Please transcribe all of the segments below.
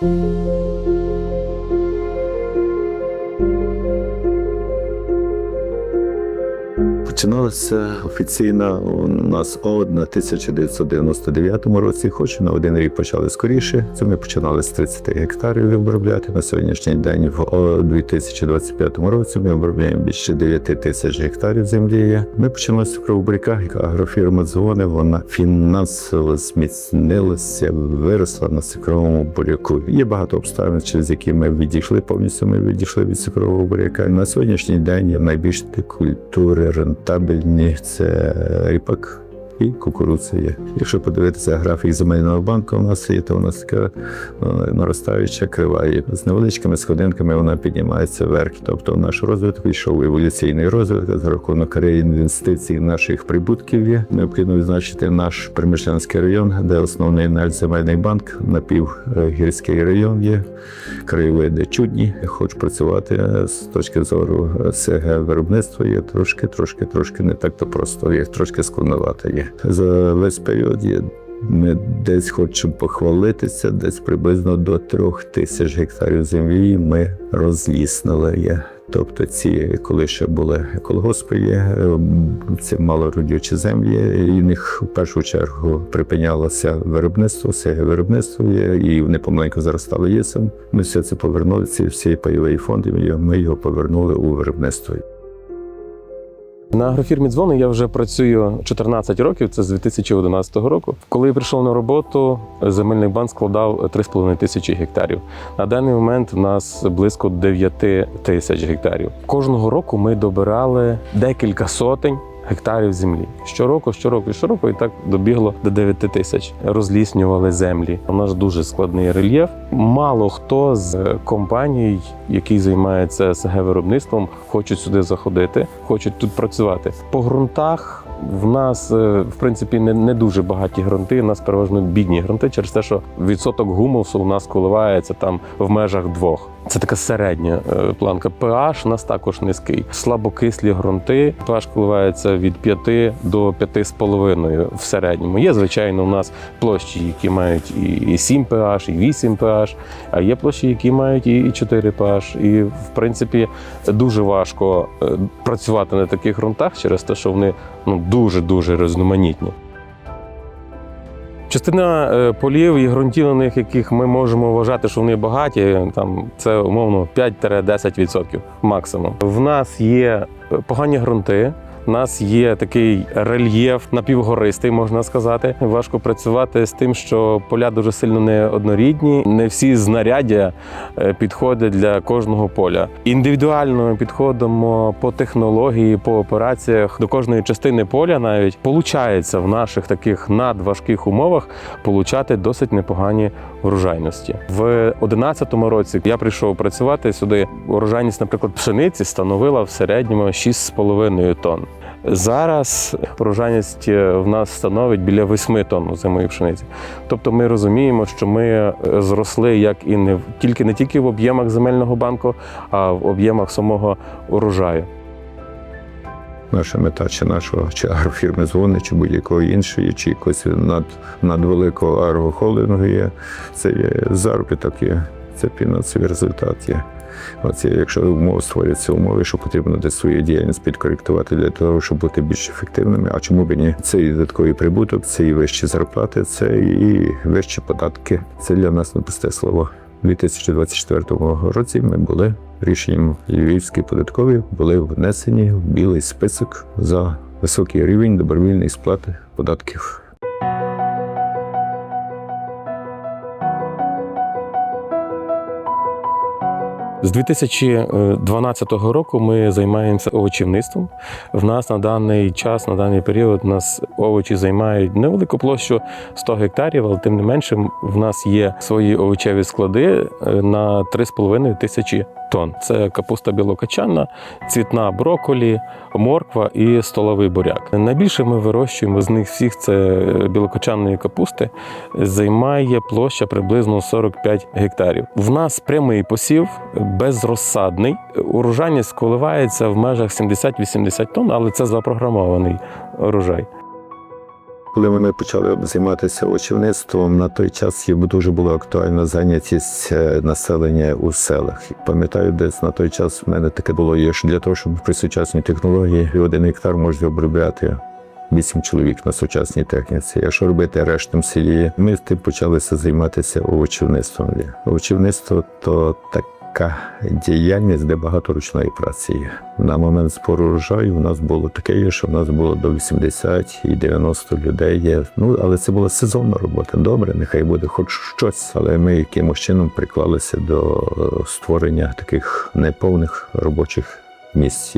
Música Починалося офіційно у нас ООД на 1999 році, хоч на один рік почали скоріше. Це ми починали з 30 гектарів обробляти. На сьогоднішній день в о 2025 році ми обробляємо більше 9 тисяч гектарів землі. Ми починали з цукрового агрофірма дзвони, вона фінансово зміцнилася, виросла на цукровому буряку. Є багато обставин, через які ми відійшли. Повністю ми відійшли від цукрового буряка. На сьогоднішній день найбільш культури рентабельні це ріпак. І кукурудза є. Якщо подивитися графік земельного банку, у нас є, то у нас така е, наростаюча крива. І з невеличкими сходинками вона піднімається вверх. Тобто наш розвиток йшов еволюційний розвиток за рахунок реінвестицій наших прибутків. Є необхідно відзначити наш Примішлянський район, де основний наш земельний банк, напівгірський район є. Краєвиди чудні. Хочу працювати е, з точки зору е, СГ виробництва. Є трошки, трошки, трошки не так то просто. Є трошки складновато є. За весь період є. Ми десь хочемо похвалитися, десь приблизно до трьох тисяч гектарів землі ми розліснили. Є. Тобто ці, коли ще були колгоспи, це малородючі землі, і в них в першу чергу припинялося виробництво, все виробництво є, і вони помаленьку заростали лісом. Ми все це повернули, ці всі пайові фонди, ми його повернули у виробництво. На агрофірмі дзвони я вже працюю 14 років, це з 2011 року. Коли я прийшов на роботу, земельний банк складав 3,5 тисячі гектарів. На даний момент в нас близько 9 тисяч гектарів. Кожного року ми добирали декілька сотень. Гектарів землі щороку, щороку, щороку, і так добігло до 9 тисяч. Розліснювали землі. У нас дуже складний рельєф. Мало хто з компаній, які займаються СГ виробництвом, хочуть сюди заходити, хочуть тут працювати. По ґрунтах в нас е, в принципі не, не дуже багаті ґрунти. У нас переважно бідні ґрунти через те, що відсоток гумусу у нас коливається там в межах двох. Це така середня е, планка. pH у нас також низький. Слабокислі ґрунти. pH коливається від 5 до 5,5 в середньому. Є, звичайно, у нас площі, які мають і і 7 pH, і 8 pH, а є площі, які мають і і 4 pH. І в принципі дуже важко е, працювати на таких ґрунтах через те, що вони ну дуже дуже різноманітні. Частина е, полів і ґрунтів, на них, яких ми можемо вважати, що вони багаті, там це умовно 5-10% максимум. В нас є е, погані ґрунти. У нас є такий рельєф напівгористий, можна сказати. Важко працювати з тим, що поля дуже сильно не однорідні. Не всі знаряддя е, підходять для кожного поля. Індивідуально підходимо по технології, по операціях до кожної частини поля. Навіть получається в наших таких надважких умовах получати досить непогані урожайності. В 2011 році я прийшов працювати сюди. Урожайність, наприклад, пшениці становила в середньому 6,5 тонн. Зараз урожайність е, в нас становить біля 8 тонн зимої пшениці. Тобто ми розуміємо, що ми е, зросли як і не тільки не тільки в об'ємах земельного банку, а в об'ємах самого урожаю. Наша мета чи нашого чи агрофірми дзвони, чи будь-якої іншої, чи якогось над, надвеликого агрохолдингу є. Це є заробіток, є, це фінансовий результат є. Оце, якщо умови створюються умови, що потрібно десь свою діяльність підкоректувати для того, щоб бути більш ефективними. А чому б ні? Це і додатковий прибуток, це і вищі зарплати, це і вищі податки. Це для нас не пусте слово. У 2024 році ми були рішенням Львівської податкової були внесені в білий список за високий рівень добровільної сплати податків. З 2012 року ми займаємося овочівництвом. В нас на даний час, на даний період, нас овочі займають невелику площу 100 гектарів, але тим не менше в нас є свої овочеві склади е, на 3,5 тисячі тонн. Це капуста білокачанна, цвітна броколі, морква і столовий буряк. Найбільше ми вирощуємо з них всіх це білокочанної капусти. Займає площа приблизно 45 гектарів. В нас прямий посів, безрозсадний. Урожайність коливається в межах 70-80 тонн, але це запрограмований урожай. Коли ми почали займатися очівництвом, на той час дуже була актуальна зайнятість е, населення у селах. Пам'ятаю, десь на той час в мене таке було, є, для того, щоб при сучасній технології один гектар може обробляти. Вісім чоловік на сучасній техніці. Якщо робити рештом селі, ми тим почалися займатися овочівництвом. Овочівництво то така діяльність, де багато ручної праці. На момент збору урожаю у нас було таке, що в нас було до 80 і 90 людей. Ну, але це була сезонна робота. Добре, нехай буде хоч щось, але ми якимось чином приклалися до е, створення таких неповних робочих місць.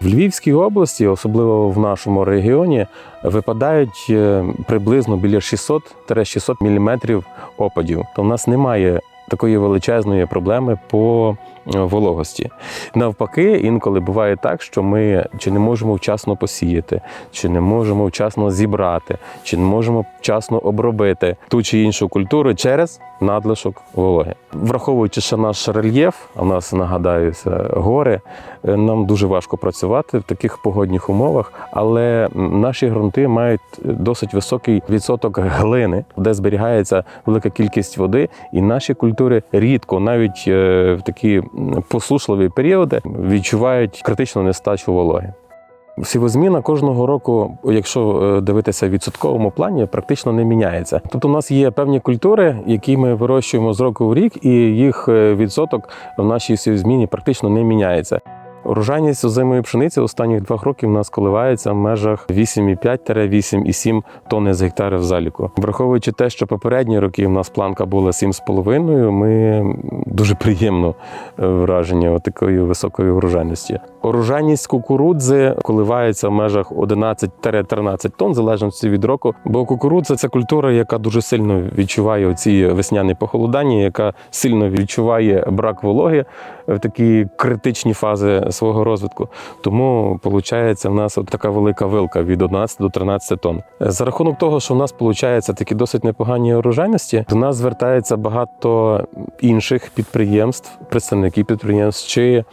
В Львівській області, особливо в нашому регіоні, випадають е, приблизно біля 600-600 мм опадів. То в нас немає такої величезної проблеми по вологості. Навпаки, інколи буває так, що ми чи не можемо вчасно посіяти, чи не можемо вчасно зібрати, чи не можемо вчасно обробити ту чи іншу культуру через надлишок вологи. Враховуючи ще наш рельєф, а в нас нагадаюся гори, е, нам дуже важко працювати в таких погодних умовах, але наші ґрунти мають досить високий відсоток глини, де зберігається велика кількість води, і наші культури рідко, навіть е, в такі посушливі періоди, відчувають критичну нестачу вологи. Сівозміна кожного року, якщо е, дивитися в відсотковому плані, практично не міняється. Тобто, у нас є певні культури, які ми вирощуємо з року в рік, і їх е, відсоток в нашій сівозміні практично не міняється. Урожайність озимої пшениці останніх двох років у нас коливається в межах 8,5-8,7 тонни з гектара в заліку. Враховуючи те, що попередні роки в нас планка була 7,5, ми дуже приємно е, враження такої високої урожайності. Урожайність кукурудзи коливається в межах 11-13 тонн, залежності від року. Бо кукурудза це культура, яка дуже сильно відчуває ці весняні похолодання, яка сильно відчуває брак вологи в такі критичні фази свого розвитку. Тому виходить, в нас от така велика вилка від 11 до 13 тонн. За рахунок того, що в нас виходить такі досить непогані урожайності, до нас звертається багато інших підприємств, представників підприємств чи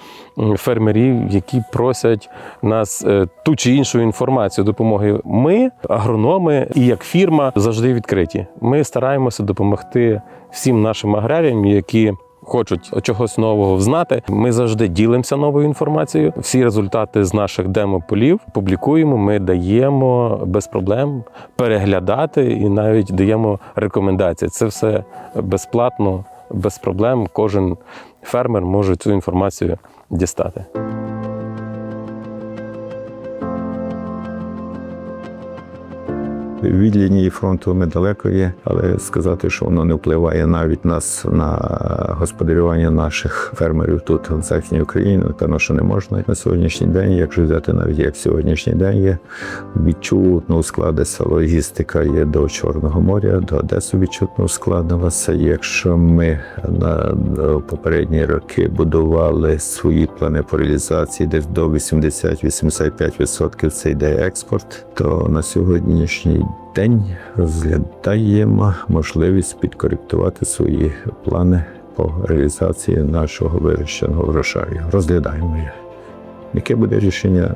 фермерів, які просять нас е, ту чи іншу інформацію допомоги. Ми, агрономи, і як фірма завжди відкриті. Ми стараємося допомогти всім нашим аграріям, які. Хочуть чогось нового знати. Ми завжди ділимося новою інформацією. Всі результати з наших демо-полів публікуємо. Ми даємо без проблем переглядати і навіть даємо рекомендації. Це все безплатно, без проблем. Кожен фермер може цю інформацію дістати. Від лінії фронту ми далеко є, але сказати, що воно не впливає навіть нас на господарювання наших фермерів тут в Західній Україні, певно, що не можна. На сьогоднішній день, якщо взяти навіть як сьогоднішній день є, відчутно ускладиться логістика є до Чорного моря, до Одеси відчутно ускладнилася. Якщо ми на попередні роки будували свої плани по реалізації, десь до 80-85% це йде експорт, то на сьогоднішній день розглядаємо можливість підкоректувати свої плани по реалізації нашого вирощеного врожаю. Розглядаємо. Яке буде рішення,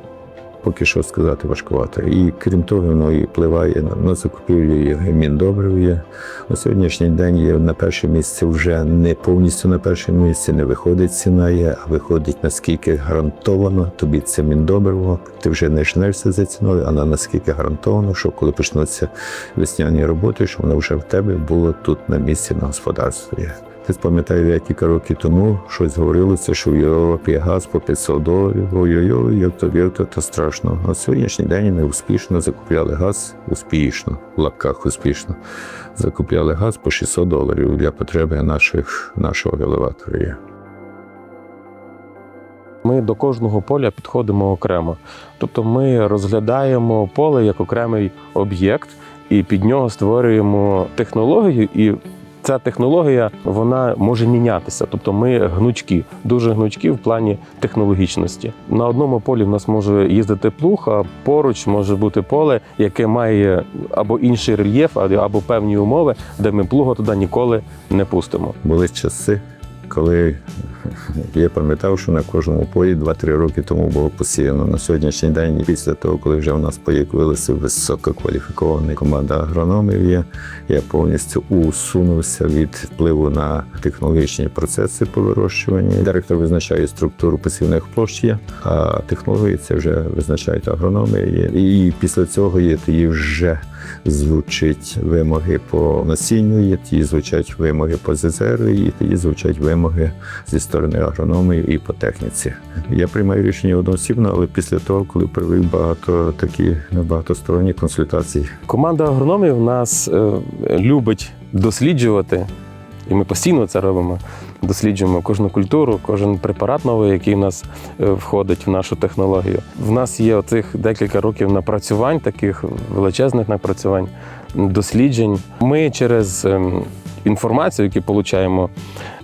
поки що сказати важкувато. І крім того, воно і впливає на, на закупівлю і міндобрив. Є. На сьогоднішній день є на перше місце вже не повністю на першому місці, не виходить ціна є, а виходить наскільки гарантовано тобі це міндобриво. Ти вже не жнешся за ціною, а на наскільки гарантовано, що коли почнуться весняні роботи, що воно вже в тебе було тут на місці на господарстві. Ти пам'ятаю, я кілька років тому щось говорилося, що в Європі газ по 500 доларів. Ой-ой-ой, як то то, то страшно. А сьогоднішній день ми успішно закупляли газ, успішно, в лапках успішно. Закупляли газ по 600 доларів для потреби наших, нашого елеватора. Ми до кожного поля підходимо окремо. Тобто ми розглядаємо поле як окремий об'єкт і під нього створюємо технологію. І ця технологія вона може мінятися. Тобто ми гнучкі, дуже гнучкі в плані технологічності. На одному полі в нас може їздити плуг, а поруч може бути поле, яке має або інший рельєф, або певні умови, де ми плуга туди ніколи не пустимо. Були часи, коли я пам'ятав, що на кожному полі 2-3 роки тому було посіяно. На сьогоднішній день, після того, коли вже в нас появилася висококваліфікована команда агрономів, є, я повністю усунувся від впливу на технологічні процеси по вирощуванні. Директор визначає структуру посівних площ, а технології це вже визначають агрономи. І після цього є тоді вже звучать вимоги по насінню, ті звучать вимоги по ЗЗР, і тоді звучать вимоги зі сторони агрономів і по техніці. Я приймаю рішення одноосібно, але після того, коли провів багато такі багатосторонні консультації. Команда агрономів нас е, любить досліджувати, і ми постійно це робимо. Досліджуємо кожну культуру, кожен препарат новий, який в нас е, входить в нашу технологію. В нас є оцих декілька років напрацювань, таких величезних напрацювань, досліджень. Ми через ем, інформацію, яку отримуємо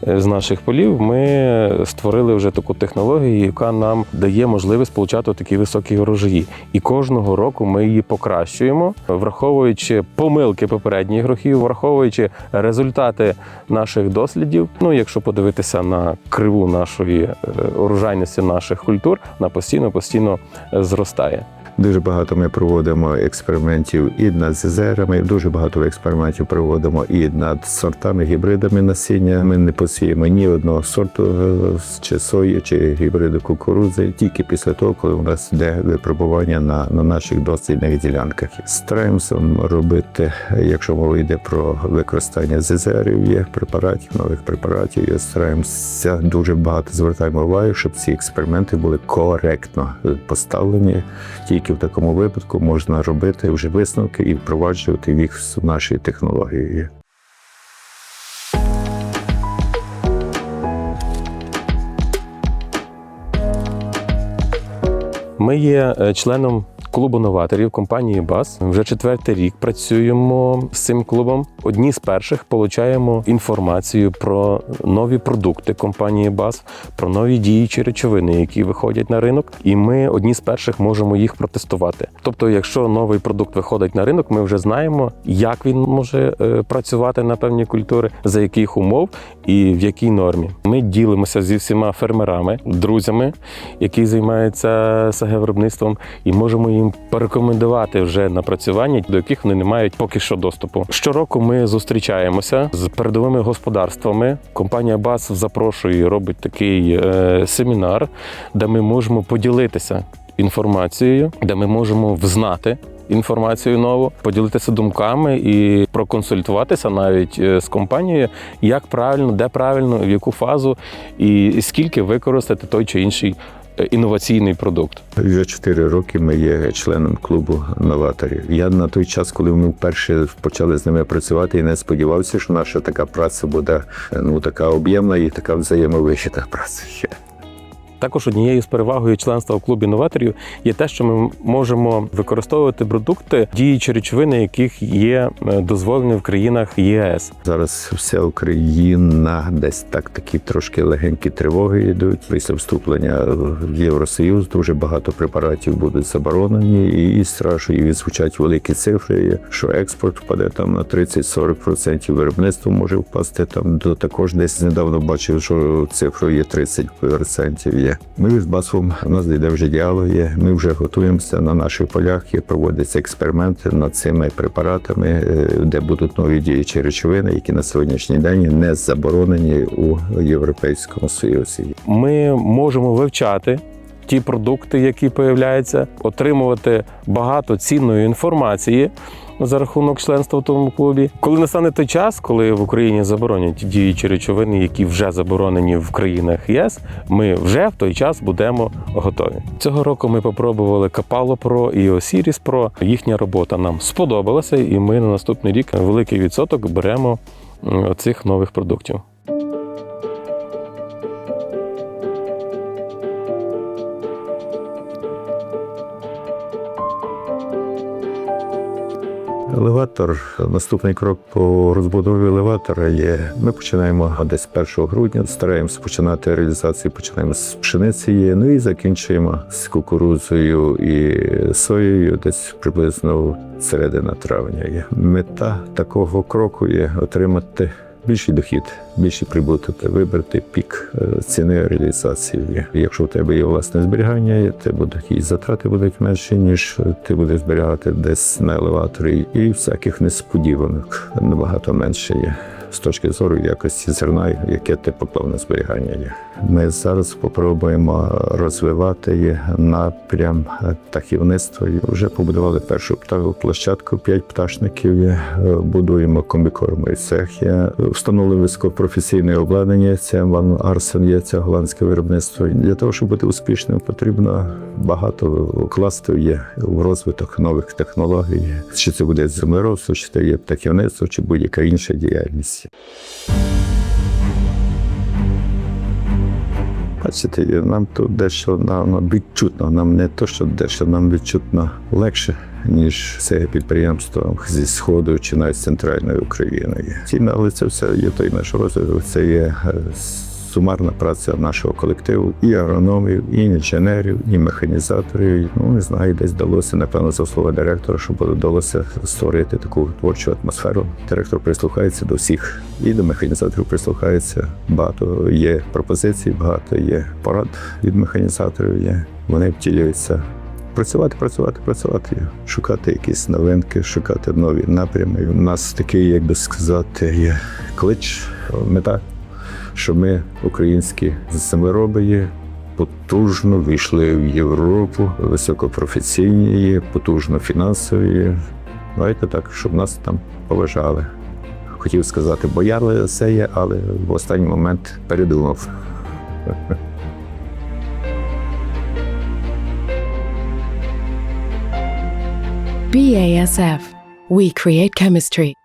з наших полів, ми створили вже таку технологію, яка нам дає можливість получати такі високі урожаї. І кожного року ми її покращуємо, враховуючи помилки попередніх років, враховуючи результати наших дослідів. Ну, якщо подивитися на криву нашої е, урожайності наших культур, вона постійно постійно е, зростає. Дуже багато ми проводимо експериментів і над зезерами. Дуже багато експериментів проводимо і над сортами, гібридами насіння. Ми не посіємо ні одного сорту е, чи сої, чи гібриду кукурудзи, тільки після того, коли у нас йде випробування на, на наших дослідних ділянках. Стараємося робити, якщо мова йде про використання зезерів, є препаратів, нових препаратів. І стараємося дуже багато звертаємо увагу, щоб ці експерименти були коректно поставлені. Тільки в такому випадку можна робити вже висновки і впроваджувати їх в нашій технології. Ми є е, членом клубу новаторів компанії БАС. Вже четвертий рік працюємо з цим клубом. Одні з перших получаємо інформацію про нові продукти компанії БАС, про нові діючі речовини, які виходять на ринок, і ми одні з перших можемо їх протестувати. Тобто, якщо новий продукт виходить на ринок, ми вже знаємо, як він може е, працювати на певні культури, за яких умов і в якій нормі. Ми ділимося зі всіма фермерами, друзями, які займаються СГ-виробництвом, і можемо їм порекомендувати вже напрацювання, до яких вони не мають поки що доступу. Щороку ми зустрічаємося з передовими господарствами. Компанія БАС запрошує, і робить такий е, семінар, де ми можемо поділитися інформацією, де ми можемо взнати. Інформацію нову, поділитися думками і проконсультуватися навіть е, з компанією, як правильно, де правильно, в яку фазу і скільки використати той чи інший інноваційний продукт. Вже чотири роки ми є членом клубу новаторів. Я на той час, коли ми вперше почали з ними працювати, і не сподівався, що наша така праця буде ну така об'ємна і така взаємовищита праця. Також однією з перевагою членства в клубі новаторів є те, що ми можемо використовувати продукти, діючі речовини, яких є е, дозволені в країнах ЄС. Зараз вся Україна десь так такі трошки легенькі тривоги йдуть. Після вступлення в Євросоюз дуже багато препаратів будуть заборонені, і страшно і звучать великі цифри. Що експорт впаде там на 30-40%, виробництво може впасти там. До також десь недавно бачив, що цифрою є 30% є. Ми з басом у нас йде вже діалоги. Ми вже готуємося на наших полях. І проводяться експерименти над цими препаратами, е, де будуть нові діючі речовини, які на сьогоднішній день не заборонені у Європейському Союзі. Ми можемо вивчати. Ті продукти, які появляються, отримувати багато цінної інформації за рахунок членства в тому клубі. Коли настане той час, коли в Україні заборонять діючі речовини, які вже заборонені в країнах ЄС, ми вже в той час будемо готові. Цього року ми попробували Капало Pro і Осіріс Pro. Їхня робота нам сподобалася, і ми на наступний рік великий відсоток беремо цих нових продуктів. Елеватор. Наступний крок по розбудові елеватора є. Ми починаємо десь 1 грудня. Стараємося починати реалізацію. Починаємо з пшениці, ну і закінчуємо з кукурудзою і соєю, десь приблизно середина травня. Є мета такого кроку є отримати більший дохід, більший прибуток, вибрати пік е, ціни реалізації. Якщо в тебе є власне зберігання, те будуть і затрати будуть менші, ніж ти будеш зберігати десь на елеваторі, і всяких несподіванок набагато менше є. З точки зору якості зерна, яке ти поклав на зберігання є. Ми зараз спробуємо розвивати напрям птахівництва. Вже побудували першу птахову площадку, п'ять пташників. Е, Будуємо комбікормовий цех. Встановили високопрофесійне обладнання. Це Ван Арсен є це голландське виробництво. Для того, щоб бути успішним, потрібно багато вкласти є в розвиток нових технологій. Чи це буде землеробство, чи це є птахівництво, чи будь-яка інша діяльність. Бачите, нам тут дещо нам відчутно. Нам не то, що дещо нам відчутно легше, ніж це підприємство зі сходу чи навіть з центральної України. Але це все є той наш розвиток. Це є е, сумарна праця нашого колективу і агрономів, і інженерів, і механізаторів. Ну не знаю, десь вдалося, напевно, за слово директора, щоб вдалося створити таку творчу атмосферу. Директор прислухається до всіх, і до механізаторів прислухається. Багато є пропозицій, багато є порад від механізаторів. Є вони втілюються. Працювати, працювати, працювати, шукати якісь новинки, шукати нові напрями. У нас такий, як би сказати, є клич, мета що ми, українські землероби, потужно вийшли в Європу, високопрофесійні, потужно фінансові. Давайте так, щоб нас там поважали. Хотів сказати, бояли це є, але в останній момент передумав. BASF. We create chemistry.